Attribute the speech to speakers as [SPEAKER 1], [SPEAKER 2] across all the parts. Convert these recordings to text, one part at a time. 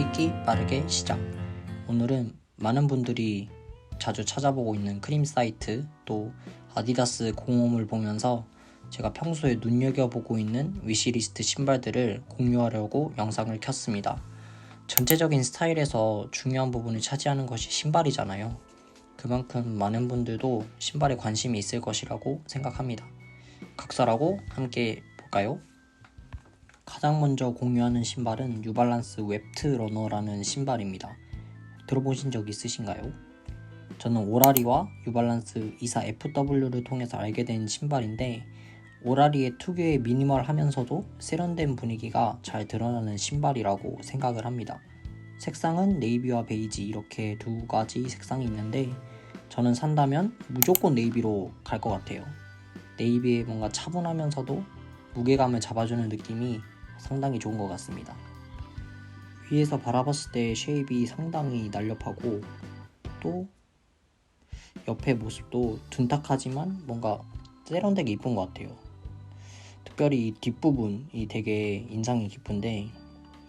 [SPEAKER 1] 읽기 빠르게 시작. 오늘은 많은 분들이 자주 찾아보고 있는 크림 사이트 또 아디다스 공홈을 보면서 제가 평소에 눈여겨보고 있는 위시리스트 신발들을 공유하려고 영상을 켰습니다. 전체적인 스타일에서 중요한 부분을 차지하는 것이 신발이잖아요. 그만큼 많은 분들도 신발에 관심이 있을 것이라고 생각합니다. 각설하고 함께 볼까요? 가장 먼저 공유하는 신발은 뉴발란스 웹트 러너라는 신발입니다. 들어보신 적 있으신가요? 저는 오라리와 뉴발란스 24FW를 통해서 알게 된 신발인데 오라리의 특유의 미니멀하면서도 세련된 분위기가 잘 드러나는 신발이라고 생각을 합니다. 색상은 네이비와 베이지 이렇게 두 가지 색상이 있는데 저는 산다면 무조건 네이비로 갈 것 같아요. 네이비의 뭔가 차분하면서도 무게감을 잡아주는 느낌이 상당히 좋은 것 같습니다. 위에서 바라봤을 때 쉐입이 상당히 날렵하고 또 옆에 모습도 둔탁하지만 뭔가 세련되게 이쁜 것 같아요. 특별히 이 뒷부분이 되게 인상이 깊은데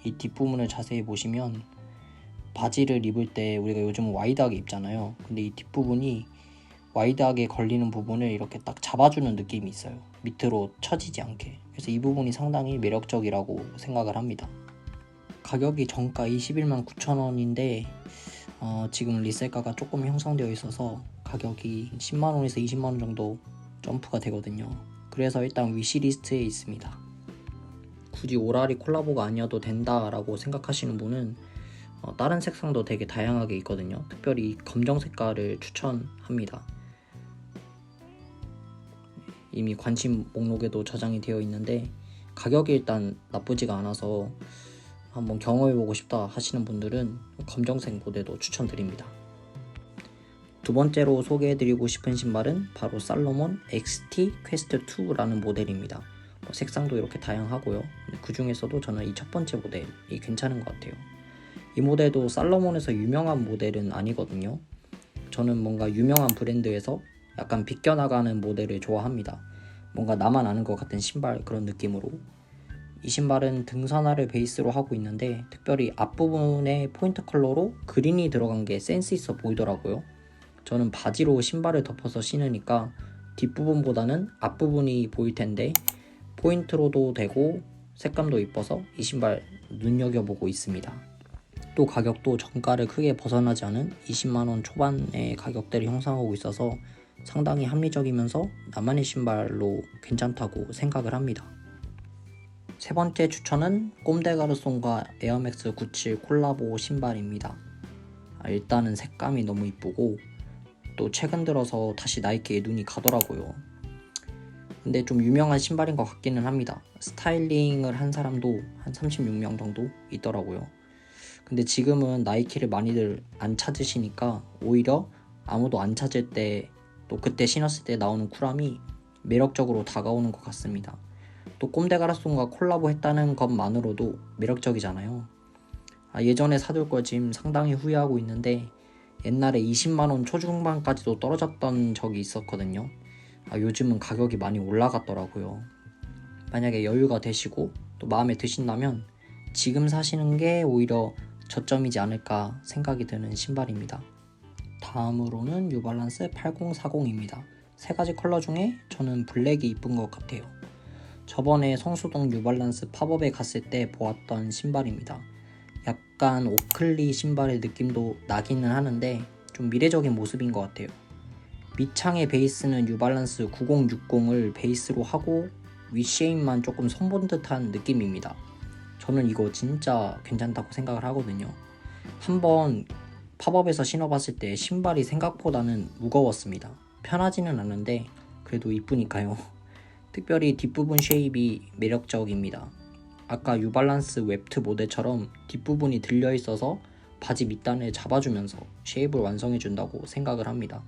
[SPEAKER 1] 이 뒷부분을 자세히 보시면 바지를 입을 때 우리가 요즘 와이드하게 입잖아요. 근데 이 뒷부분이 와이드하게 걸리는 부분을 이렇게 딱 잡아주는 느낌이 있어요. 밑으로 처지지 않게. 그래서 이 부분이 상당히 매력적이라고 생각을 합니다. 가격이 정가 21만 9천 원인데 어, 지금 리셀가가 조금 형성되어 있어서 가격이 10만 원에서 20만 원 정도 점프가 되거든요. 그래서 일단 위시리스트에 있습니다. 굳이 오라리 콜라보가 아니어도 된다라고 생각하시는 분은 어, 다른 색상도 되게 다양하게 있거든요. 특별히 검정 색깔을 추천합니다. 이미 관심 목록에도 저장이 되어 있는데 가격이 일단 나쁘지가 않아서 한번 경험해보고 싶다 하시는 분들은 검정색 모델도 추천드립니다. 두 번째로 소개해드리고 싶은 신발은 바로 살로몬 XT 퀘스트 2라는 모델입니다. 뭐 색상도 이렇게 다양하고요. 그 중에서도 저는 이 첫 번째 모델이 괜찮은 것 같아요. 이 모델도 살로몬에서 유명한 모델은 아니거든요. 저는 뭔가 유명한 브랜드에서 약간 비껴나가는 모델을 좋아합니다. 뭔가 나만 아는 것 같은 신발 그런 느낌으로. 이 신발은 등산화를 베이스로 하고 있는데 특별히 앞부분에 포인트 컬러로 그린이 들어간 게 센스 있어 보이더라고요. 저는 바지로 신발을 덮어서 신으니까 뒷부분보다는 앞부분이 보일 텐데 포인트로도 되고 색감도 이뻐서 이 신발 눈여겨보고 있습니다. 또 가격도 정가를 크게 벗어나지 않은 20만원 초반의 가격대를 형성하고 있어서 상당히 합리적이면서 나만의 신발로 괜찮다고 생각을 합니다. 세 번째 추천은 꼼데가르송과 에어맥스 97 콜라보 신발입니다. 아, 일단은 색감이 너무 이쁘고 또 최근 들어서 다시 나이키에 눈이 가더라고요. 근데 좀 유명한 신발인 것 같기는 합니다. 스타일링을 한 사람도 한 36명 정도 있더라고요. 근데 지금은 나이키를 많이들 안 찾으시니까 오히려 아무도 안 찾을 때 또 그때 신었을 때 나오는 쿨함이 매력적으로 다가오는 것 같습니다. 또 꼼데 가라송과 콜라보 했다는 것만으로도 매력적이잖아요. 아, 예전에 사둘 걸 지금 상당히 후회하고 있는데 옛날에 20만원 초중반까지도 떨어졌던 적이 있었거든요. 아, 요즘은 가격이 많이 올라갔더라고요. 만약에 여유가 되시고 또 마음에 드신다면 지금 사시는 게 오히려 저점이지 않을까 생각이 드는 신발입니다. 다음으로는 뉴발란스 8040입니다. 세 가지 컬러 중에 저는 블랙이 이쁜 것 같아요. 저번에 성수동 뉴발란스 팝업에 갔을 때 보았던 신발입니다. 약간 오클리 신발의 느낌도 나기는 하는데 좀 미래적인 모습인 것 같아요. 밑창의 베이스는 뉴발란스 9060을 베이스로 하고 윗쉐입만 조금 손본 듯한 느낌입니다. 저는 이거 진짜 괜찮다고 생각을 하거든요. 한번 팝업에서 신어봤을 때 신발이 생각보다는 무거웠습니다. 편하지는 않은데 그래도 이쁘니까요. 특별히 뒷부분 쉐입이 매력적입니다. 아까 유발란스 웹트 모델처럼 뒷부분이 들려 있어서 바지 밑단을 잡아주면서 쉐입을 완성해준다고 생각을 합니다.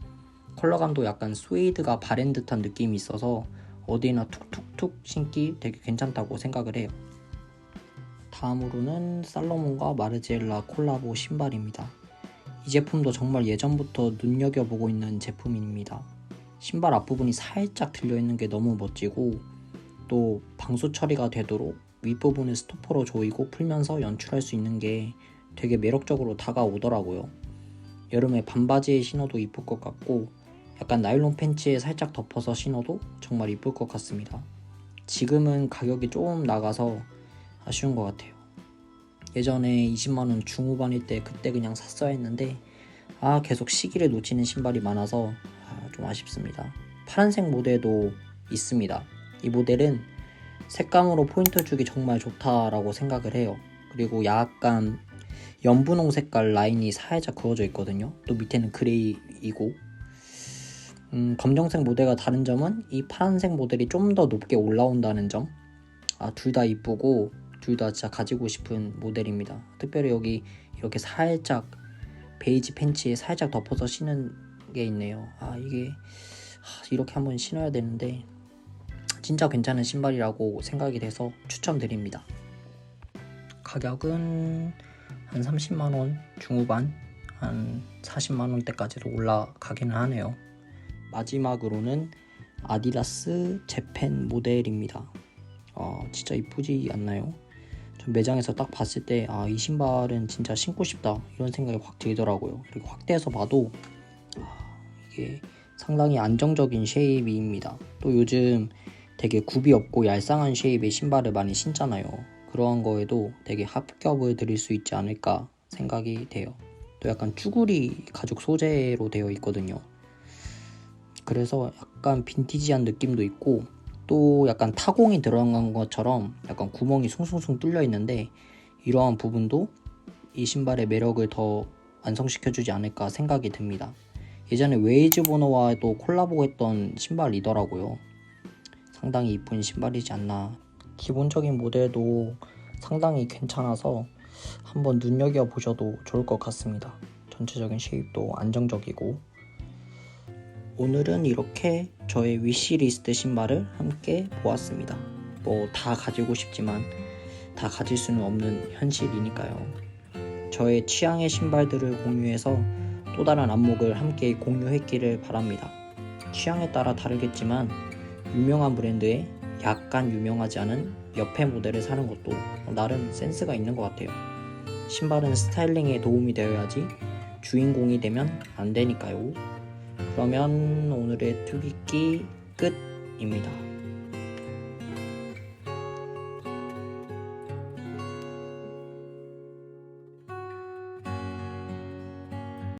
[SPEAKER 1] 컬러감도 약간 스웨이드가 바랜 듯한 느낌이 있어서 어디나 툭툭툭 신기 되게 괜찮다고 생각을 해요. 다음으로는 살로몬과 마르지엘라 콜라보 신발입니다. 이 제품도 정말 예전부터 눈여겨보고 있는 제품입니다. 신발 앞부분이 살짝 들려있는 게 너무 멋지고 또 방수 처리가 되도록 윗부분을 스토퍼로 조이고 풀면서 연출할 수 있는 게 되게 매력적으로 다가오더라고요. 여름에 반바지에 신어도 이쁠 것 같고 약간 나일론 팬츠에 살짝 덮어서 신어도 정말 이쁠 것 같습니다. 지금은 가격이 조금 나가서 아쉬운 것 같아요. 예전에 20만원 중후반일 때 그때 그냥 샀어야 했는데 아 계속 시기를 놓치는 신발이 많아서 아, 좀 아쉽습니다. 파란색 모델도 있습니다. 이 모델은 색감으로 포인트 주기 정말 좋다라고 생각을 해요. 그리고 약간 연분홍 색깔 라인이 살짝 그어져 있거든요. 또 밑에는 그레이이고 음, 검정색 모델과 다른 점은 이 파란색 모델이 좀 더 높게 올라온다는 점. 아, 둘 다 이쁘고 둘 다 진짜 가지고 싶은 모델입니다. 특별히 여기 이렇게 살짝 베이지 팬츠에 살짝 덮어서 신은 게 있네요. 아, 이게 하, 이렇게 한번 신어야 되는데 진짜 괜찮은 신발이라고 생각이 돼서 추천드립니다. 가격은 한 30만 원 중후반 한 40만 원대까지도 올라가기는 하네요. 마지막으로는 아디다스 재팬 모델입니다. 아, 진짜 이쁘지 않나요? 전 매장에서 딱 봤을 때 아, 이 신발은 진짜 신고 싶다 이런 생각이 확 들더라고요. 그리고 확대해서 봐도 아, 이게 상당히 안정적인 쉐입입니다. 또 요즘 되게 굽이 없고 얄쌍한 쉐입의 신발을 많이 신잖아요. 그러한 거에도 되게 합격을 드릴 수 있지 않을까 생각이 돼요. 또 약간 쭈구리 가죽 소재로 되어 있거든요. 그래서 약간 빈티지한 느낌도 있고 또 약간 타공이 들어간 것처럼 약간 구멍이 숭숭숭 뚫려 있는데 이러한 부분도 이 신발의 매력을 더 완성시켜주지 않을까 생각이 듭니다. 예전에 웨이즈 보너와도 콜라보했던 신발이더라고요. 상당히 이쁜 신발이지 않나. 기본적인 모델도 상당히 괜찮아서 한번 눈여겨 보셔도 좋을 것 같습니다. 전체적인 쉐입도 안정적이고 오늘은 이렇게 저의 위시리스트 신발을 함께 보았습니다. 뭐 다 가지고 싶지만 다 가질 수는 없는 현실이니까요. 저의 취향의 신발들을 공유해서 또 다른 안목을 함께 공유했기를 바랍니다. 취향에 따라 다르겠지만 유명한 브랜드에 약간 유명하지 않은 옆에 모델을 사는 것도 나름 센스가 있는 것 같아요. 신발은 스타일링에 도움이 되어야지 주인공이 되면 안 되니까요. 그러면 오늘의 투기기 끝입니다.